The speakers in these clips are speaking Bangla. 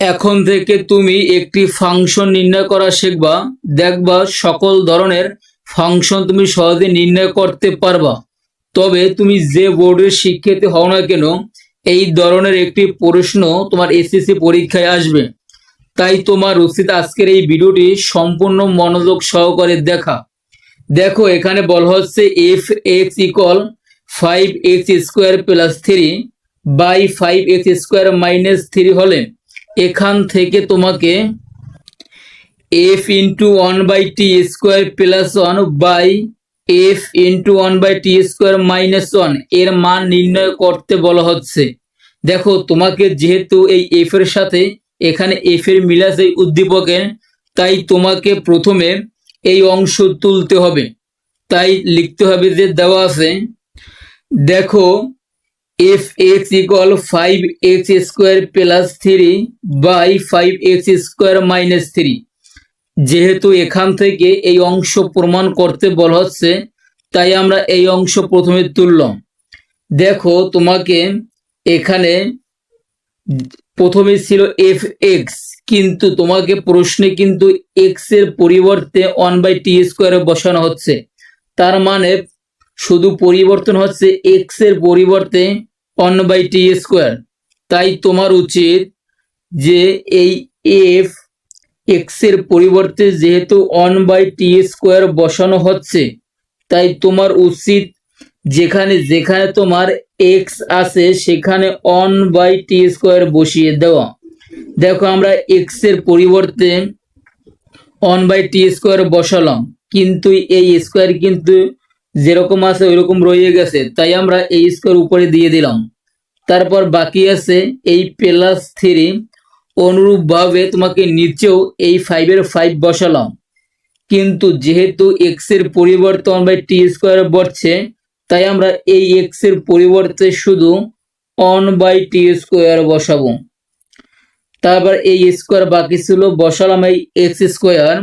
এখন থেকে তুমি একটি ফাংশন নির্ণয় করা শিখবা। দেখবা সকল ধরনের ফাংশন তুমি সহজে নির্ণয় করতে পারবা। তবে তুমি যে বোর্ডের শিক্ষিত হও না কেন, এই ধরনের একটি প্রশ্ন তোমার এসএসসি পরীক্ষায় আসবে। তাই তোমার উচিত আজকের এই ভিডিওটি সম্পূর্ণ মনোযোগ সহকারে দেখা। দেখো, এখানে বলা হচ্ছে F X equal five X square plus three by five X square minus three হলে এখান থেকে তোমাকে F into one by T square plus one by F into one by T square minus ওয়ানের মান নির্ণয় করতে বলা হচ্ছে। দেখো, তোমাকে যেহেতু এই এফ এর সাথে এখানে এফ এর মিল আছে এই উদ্দীপকের, তাই তোমাকে প্রথমে এই অংশ তুলতে হবে। তাই লিখতে হবে যে দেওয়া আছে, দেখো F X equal five X square plus three by five X square minus three যেহেতু এখান থেকে এই অংশ প্রমাণ করতে বলা হচ্ছে, তাই আমরা এই অংশ প্রথমে তুললাম। দেখো, তোমাকে এখানে প্রথমে ছিল এফ এক্স কিন্তু তোমাকে প্রশ্নে কিন্তু এক্সের পরিবর্তে ওয়ান বাই টি স্কোয়ারে বসানো হচ্ছে। তার মানে শুধু পরিবর্তন হচ্ছে এক্সের পরিবর্তে ওয়ান বাই টি স্কোয়ার তাই তোমার উচিত যে এই এফ এক্সের পরিবর্তে যেহেতু ওয়ান বাই টি স্কোয়ার বসানো হচ্ছে, তাই তোমার উচিত যেখানে যেখানে তোমার এক্স আছে সেখানে ওয়ান বাই টি স্কোয়ার বসিয়ে দেওয়া। দেখো আমরা এক্সের পরিবর্তে ওয়ান বাই টি স্কোয়ার বসালাম, কিন্তু এই স্কোয়ার কিন্তু যেরকম আছে, ওইরকম রয়ে গেছে। তাই আমরা এই স্কোয়ার উপরে দিয়ে দিলাম। তারপর বাকি আছে এই প্লাস থ্রি অনুরূপভাবে তোমাকে নিচেও এই ফাইভের ফাইভ বসালাম। কিন্তু যেহেতু এক্সের বাই টি স্কোয়ার বসছে, তাই আমরা এই এক্সের পরিবর্তে শুধু ওয়ান বাই টি স্কোয়ার বসাবো। তারপর এই স্কোয়ার বাকি ছিল, বসালাম এই এক্স স্কোয়ার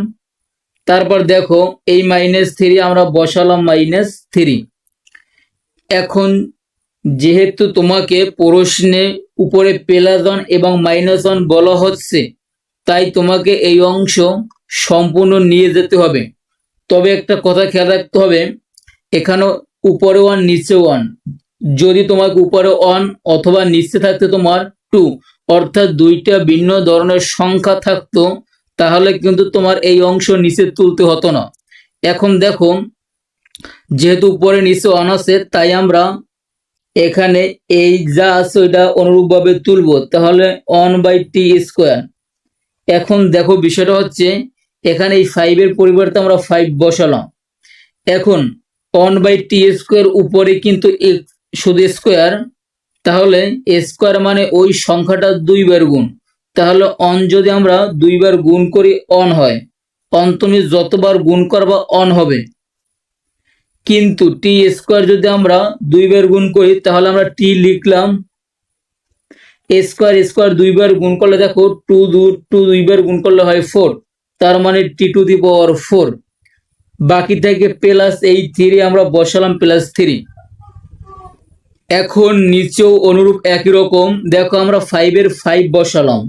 তারপর দেখো, এই মাইনাস থ্রি আমরা বসালাম মাইনাস থ্রি এখন যেহেতু তোমাকে প্রশ্নে উপরে প্লাস এবং মাইনাস ওয়ান বলা হচ্ছে, তাই তোমাকে এই অংশ সম্পূর্ণ নিয়ে যেতে হবে। তবে একটা কথা খেয়াল রাখতে হবে এখানে উপরে ওয়ান নিচে ওয়ান যদি তোমাকে উপরে ওয়ান অথবা নিচে থাকতে তোমার টু অর্থাৎ দুইটা ভিন্ন ধরনের সংখ্যা থাকতো তাহলে কিন্তু তোমার এই অংশ নিচে তুলতে হতো না। এখন দেখো, যেহেতু উপরে নিচে আছে, তাই আমরা এখানে এই যা আছে ওইটা অনুরূপভাবে তুলবো। তাহলে ওয়ান বাই টি স্কোয়ার এখন দেখো বিষয়টা হচ্ছে, এখানে এই ফাইভের পরিবর্তে আমরা ফাইভ বসালাম। এখন ওয়ান বাই টি স্কোয়ার উপরে কিন্তু শুধু স্কোয়ার তাহলে স্কোয়ার মানে ওই সংখ্যাটা দুইবার গুণ। তাহলে অন যদি আমরা দুইবার গুণ করি অন হয়, অন তুমি যতবার গুণ করবা অন হবে। কিন্তু টি স্কোয়ার যদি আমরা দুইবার গুণ করি, তাহলে আমরা টি লিখলাম স্কোয়ার স্কোয়ার দুইবার গুণ করলে দেখো টু দু টু দুইবার গুণ করলে হয় ফোর তার মানে টি টু দি পাওয়ার ফোর বাকি থেকে প্লাস এই থ্রি আমরা বসালাম প্লাস থ্রি এখন নিচেও অনুরূপ একই রকম, দেখো আমরা ফাইভের ফাইভ বসালাম।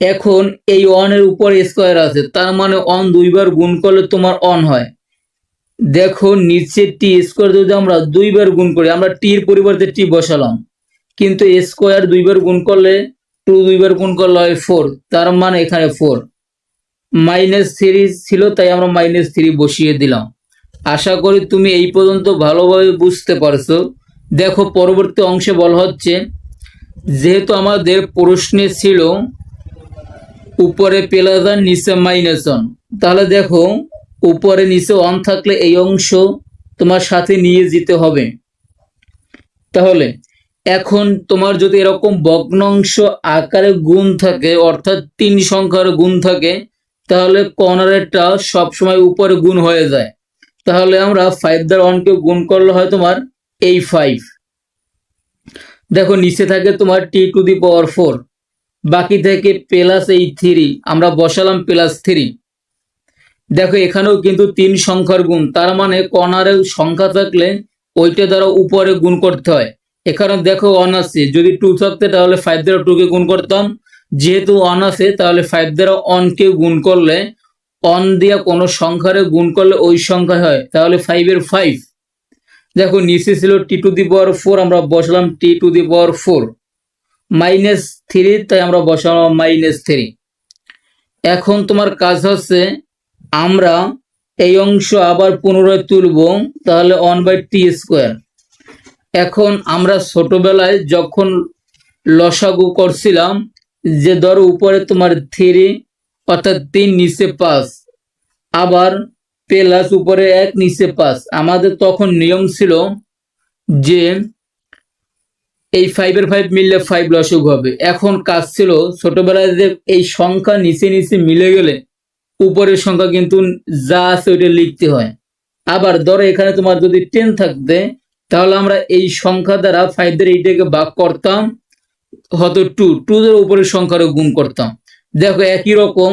এখন এই অনের উপর স্কোয়ার আছে, তার মানে অন দুইবার গুণ করলে তোমার অন হয়। দেখো নিচে টি স্কোয়ার যদি আমরা দুইবার গুণ করি, আমরা টির পরিবর্তে টি বসালাম। কিন্তু স্কোয়ার দুইবার গুণ করলে টু দুইবার গুণ করলে হয় ফোর তার মানে এখানে ফোর মাইনাস থ্রি ছিল, তাই আমরা মাইনাস থ্রি বসিয়ে দিলাম। আশা করি তুমি এই পর্যন্ত ভালোভাবে বুঝতে পারছ। দেখো, পরবর্তী অংশে বলা হচ্ছে, যেহেতু আমাদের প্রশ্নে ছিল উপরে প্লাস ওয়ান নিচে মাইনাস ওয়ান তাহলে দেখো, উপরে নিচে ওয়ান থাকলে এই অংশ তোমার সাথে নিয়ে যেতে হবে। তাহলে, এখন তোমার যদি এরকম ভগ্নাংশ আকারে গুণ থাকে, অর্থাৎ তিন সংখ্যার গুণ থাকে, তাহলে কর্নারেরটা সবসময় উপরে গুণ হয়ে যায়। তাহলে আমরা ফাইভ দ্বারা ওয়ানকে গুণ করলে হয় তোমার এই ফাইভ দেখো, নিচে থাকে তোমার টি টু দি পাওয়ার ফোর বাকি থেকে প্লাস এই থ্রি আমরা বসালাম প্লাস থ্রি দেখো, এখানেও কিন্তু তিন সংখ্যার গুণ, তার মানে কর্নারে সংখ্যা থাকলে ওইটা দ্বারা উপরে গুণ করতে হয়। এখানে দেখো ওয়ান যদি টু থাকতে তাহলে ফাইভ দ্বারা টুকে গুণ করতাম। যেহেতু আছে, তাহলে ফাইভ দ্বারা অনকে গুণ করলে অন দিয়ে কোনো সংখ্যারে গুণ করলে ওই সংখ্যা হয়, তাহলে ফাইভের ফাইভ দেখো, নিচে ছিল টি টু দি পাওয়ার ফোর আমরা বসালাম T to the power four minus three তাই আমরা বসালাম মাইনাস থ্রি এখন তোমার কাজ হচ্ছে, আমরা এই অংশ আবার পুনরায় তুলব, তাহলে ওয়ান বাই টি স্কোয়ার এখন আমরা ছোটবেলায় যখন লসাগু করছিলাম, যে ধরো উপরে তোমার থ্রি অর্থাৎ তিন, নিচে পাঁচ, আবার প্লাস উপরে এক, নিচে পাঁচ। আমাদের তখন নিয়ম ছিল যে এই ফাইভের ফাইভ মিললে ফাইভ লসাগু হবে। এখন কাজ ছিল ছোটবেলায় যে এই সংখ্যা নিচে নিচে মিলে গেলে উপরের সংখ্যা কিন্তু যা আছে ওইটা লিখতে হয়। আবার ধরো এখানে তোমার যদি টেন থাকতে, তাহলে আমরা এই সংখ্যা দ্বারা ফাইভ দ্বারা এইটাকে ভাগ করতাম, হয়তো টু টু এর উপরের সংখ্যারও গুণ করতাম। দেখো একই রকম,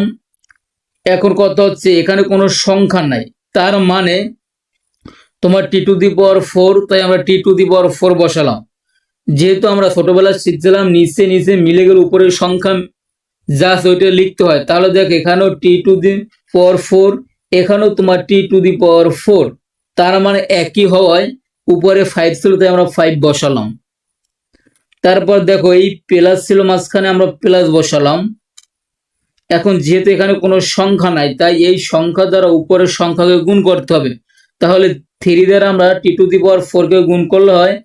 এখন কথা হচ্ছে এখানে কোনো সংখ্যা নাই। তার মানে তোমার টি টু দি পাওয়ার ফোর তাই আমরা টি টু দি পাওয়ার ফোর বসালাম। যেহেতু আমরা ছোটবেলায় শিখছিলাম, নিচে নিচে মিলে গেলে উপরের সংখ্যা জাস্ট ওইটা লিখতে হয়। তাহলে দেখ, এখানেও টি টু দি পাওয়ার ফোর এখানেও তোমার টি টু দি পাওয়ার ফোর তার মানে একই হওয়ায় উপরে ফাইভ ছিল, তাই আমরা ফাইভ বসালাম। তারপর দেখো, এই প্লাস ছিল মাঝখানে, আমরা প্লাস বসালাম। এখন যেহেতু এখানে কোনো সংখ্যা নাই, তাই এই সংখ্যা দ্বারা উপরের সংখ্যাকে গুণ করতে হবে। তাহলে থ্রি দ্বারা আমরা টি টু দি পাওয়ার ফোরকে গুণ করলে হয়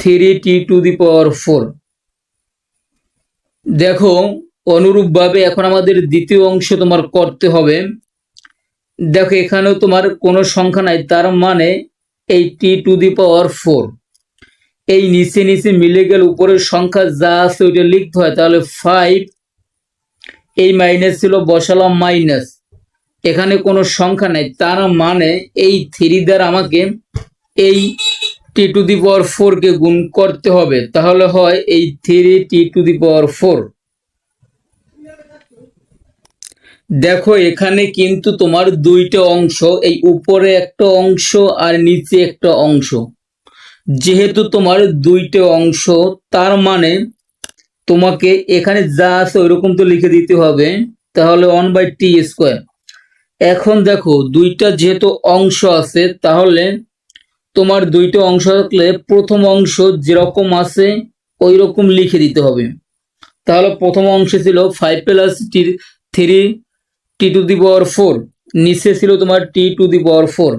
three T to the power four দেখো, অনুরূপভাবে এখন আমাদের দ্বিতীয় অংশ তোমার করতে হবে। দেখো, এখানেও তোমার কোনো সংখ্যা নাই, তার মানে এই টি টু দি পাওয়ার ফোর এই নিচে নিচে মিলে গেলে উপরের সংখ্যা যা আছে ওইটা লিখতে হয়, তাহলে ফাইভ এই মাইনাস ছিল, বসালাম মাইনাস এখানে কোনো সংখ্যা নাই, তার মানে এই থ্রি দ্বারা আমাকে এই টি টু দি পাওয়ার ফোরকে গুণ করতে হবে, তাহলে হয় এই three T to the power four দেখো, এখানে কিন্তু তোমার দুইটা অংশ, এই উপরে একটা অংশ আর নিচে একটা অংশ। যেহেতু তোমার দুইটা অংশ, তার মানে তোমাকে এখানে যা আছে ওইরকম তো লিখে দিতে হবে, তাহলে ওয়ান বাই টি স্কোয়ার এখন দেখো, দুইটা যেহেতু অংশ আছে, তাহলে তোমার দুইটা অংশ থাকলে প্রথম অংশ যেরকম আছে ওই রকম লিখে দিতে হবে। তাহলে প্রথম অংশে ছিল five plus T three T to the power four নিচে ছিল তোমার টি টু দি পাওয়ার ফোর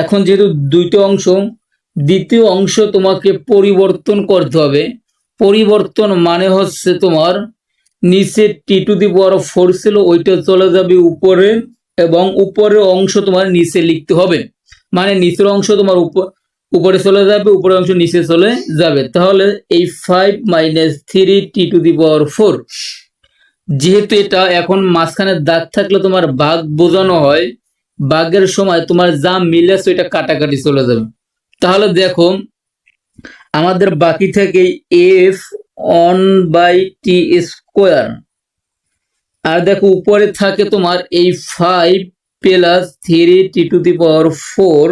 এখন যেহেতু দুইটা অংশ, দ্বিতীয় অংশ তোমাকে পরিবর্তন করতে হবে। পরিবর্তন মানে হচ্ছে তোমার নিচে টি টু দি পাওয়ার ফোর ছিল, ওইটা চলে যাবে উপরে এবং উপরের অংশ তোমার নিচে লিখতে হবে। মানে নিচের অংশ তোমার উপর চলে যাবে, উপরের অংশ নিচে চলে যাবে। তাহলে এই five minus three T to the power four যেহেতু এটা এখন মাঝখানে দাগ থাকলে তোমার বাঘ বোঝানো হয়, বাঘের সময় তোমার যা মিলে এটা কাটাকাটি চলে যাবে। তাহলে দেখো, আমাদের বাকি থেকে F one by T square আর দেখো উপরে থাকে তোমার এই five plus three T to the power four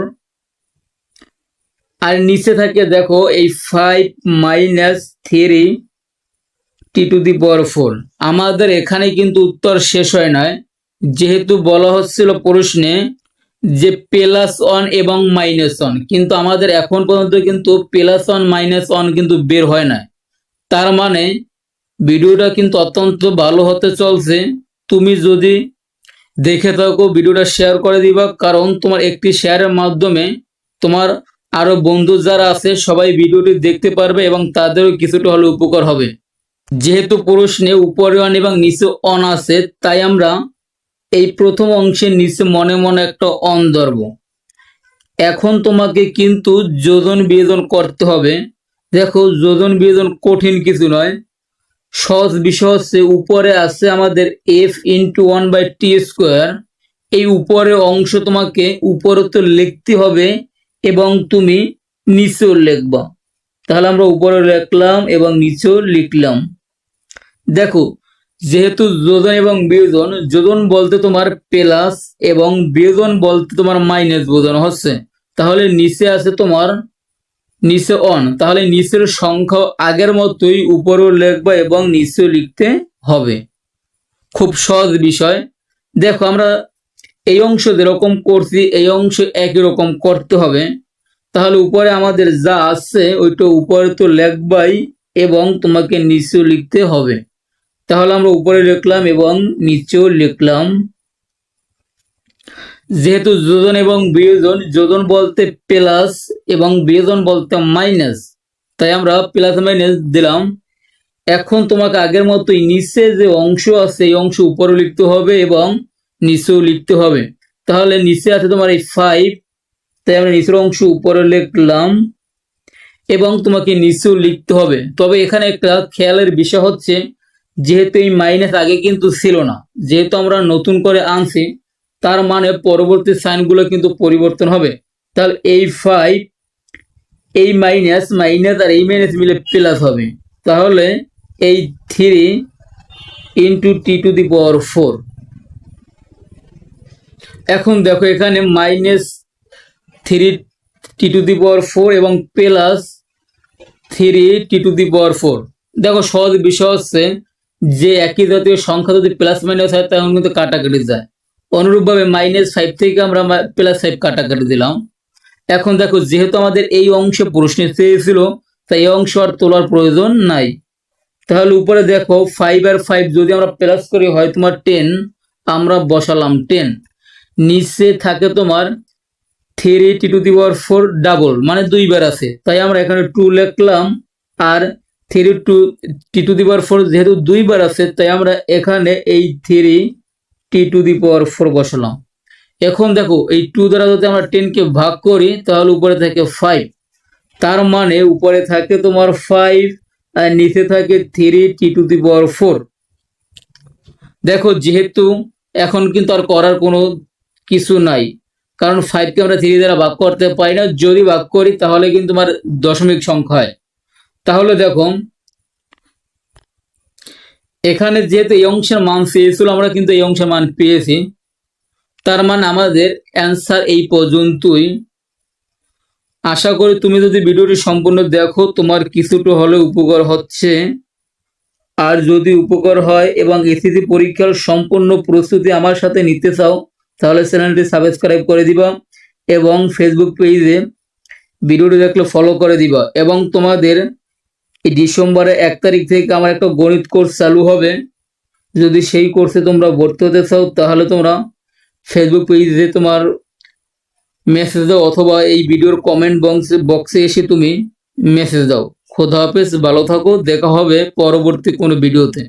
আর নিচে থাকে দেখো এই five minus three T to the power four আমাদের এখানে কিন্তু উত্তর শেষ হয় নয় যেহেতু বলা হচ্ছিল প্রশ্নে যে প্লাস ওয়ান এবং মাইনাস ওয়ান কিন্তু আমাদের এখন পর্যন্ত কিন্তু প্লাস ওয়ান মাইনাস ওয়ান কিন্তু বের হয় না তার মানে ভিডিওটা কিন্তু অত্যন্ত ভালো হতে চলছে। তুমি যদি দেখে থাকো, ভিডিওটা শেয়ার করে দিবা, কারণ তোমার একটি শেয়ারের মাধ্যমে তোমার আরও বন্ধু যারা আছে, সবাই ভিডিওটি দেখতে পারবে এবং তাদেরও কিছুটা হলে উপকার হবে। যেহেতু প্রশ্নে উপরে অন এবং নিচে অন আছে, তাই আমরা এই প্রথম অংশের নিচে মনে মনে একটা অন ধরব। এখন তোমাকে কিন্তু যোজন বিয়োজন করতে হবে। দেখো, যোজন বিয়োজন কঠিন কিছু নয়। সহজ বিষয় হচ্ছে উপরে আছে আমাদের F into one by T square এই উপরের অংশ তোমাকে উপরে তো লিখতে হবে এবং তুমি নিচেও লিখবা। তাহলে আমরা উপরে লিখলাম এবং নিচেও লিখলাম। দেখো, যেহেতু যোজন এবং বিয়োজন, যোজন বলতে তোমার প্লাস এবং বিয়োজন বলতে তোমার মাইনাস বোঝানো হচ্ছে। তাহলে নিচে আছে তোমার নিচে অন। তাহলে নিচের সংখ্যা আগের মতোই উপরেও লিখবা এবং নিচেও লিখতে হবে। খুব সহজ বিষয়। দেখো, আমরা এই অংশ যেরকম করছি, এই অংশ একই রকম করতে হবে। তাহলে উপরে আমাদের যা আছে, ওইটা উপরে তো লেখবাই এবং তোমাকে নিচেও লিখতে হবে। তাহলে আমরা উপরে লিখলাম এবং নিচেও লিখলাম। যেহেতু যোজন এবং বিয়োজন, যোজন বলতে প্লাস এবং বিয়োজন বলতে মাইনাস তাই আমরা প্লাস মাইনাস দিলাম। এখন তোমাকে আগের মতোই নিচে যে অংশ আছে, এই অংশ উপরে লিখতে হবে এবং নিচেও লিখতে হবে। তাহলে নিচে আছে তোমার এই ফাইভ তাই আমরা নিচের অংশ উপরে লিখলাম এবং তোমাকে নিচেও লিখতে হবে। তবে এখানে একটা খেয়ালের বিষয় হচ্ছে, যেহেতু এই মাইনাস আগে কিন্তু ছিল না, যেহেতু আমরা নতুন করে আনছি তার মানে পরবর্তী সাইনগুলো কিন্তু পরিবর্তন হবে। তাহলে এই ফাইভ এই মাইনাস মাইনাস আর এই মাইনাস মিলে প্লাস হবে। তাহলে এই three into T to the power four এখন দেখো এখানে minus three T to the power four এবং plus three T to the power four দেখো সহজ বিষয় হচ্ছে, যে একই জাতীয় সংখ্যা যদি প্লাস মাইনাস হয়, তখন কিন্তু কাটাকাটি যায়। অনুরূপভাবে মাইনাস ফাইভ থেকে আমরা প্লাস ফাইভ কাটাকাটি দিলাম। এখন দেখো, যেহেতু আমাদের এই অংশে প্রশ্নে চেয়েছিল তাই এই অংশ আর তোলার প্রয়োজন নাই। তাহলে উপরে দেখো ফাইভ আর ফাইভ যদি আমরা প্লাস করি, হয় তোমার টেন আমরা বসালাম টেন নিচে থাকে তোমার three T to the power four double মানে দুইবার আছে। তাই আমরা এখানে টু লিখলাম, আর three two T to the power four যেহেতু দুইবার আছে, তাই আমরা এখানে এই three T to the power four বসালাম। এখন দেখো, এই টু দ্বারা যদি আমরা টেনকে ভাগ করি, তাহলে উপরে থাকে ফাইভ তার মানে উপরে থাকে তোমার ফাইভ আর নিচে থাকে three T to the power four দেখো, যেহেতু এখন কিন্তু আর করার কোনো কিছু নাই, কারণ ফাইভকে আমরা থ্রি দ্বারা ভাগ করতে পারি না। যদি ভাগ করি, তাহলে কিন্তু আমার দশমিক সংখ্যা হয়। তাহলে দেখো এখানে যেহেতু এই অংশের মান চেয়েছিল আমরা কিন্তু এই অংশের মান পেয়েছি। তার মানে আমাদের অ্যান্সার এই পর্যন্তই। আশা করি তুমি যদি ভিডিওটি সম্পূর্ণ দেখো, তোমার কিছুটা হলে উপকার হচ্ছে। আর যদি উপকার হয় এবং এসিসি পরীক্ষার সম্পূর্ণ প্রস্তুতি আমার সাথে নিতে চাও, তাহলে চ্যানেলটি সাবস্ক্রাইব করে দিবা এবং ফেসবুক পেজে ভিডিওটি দেখলে ফলো করে দিবা। এবং তোমাদের ডিসেম্বরের এক তারিখ থেকে আমার একটা গণিত কোর্স চালু হবে। যদি সেই কোর্সে তোমরা ভর্তি হতে চাও, তাহলে তোমরা ফেসবুক পেজে তোমার মেসেজ দাও অথবা এই ভিডিওর কমেন্ট বক্সে বক্সে এসে তুমি মেসেজ দাও। খোদা হাফেজ, ভালো থাকো, দেখা হবে পরবর্তী কোনো ভিডিওতে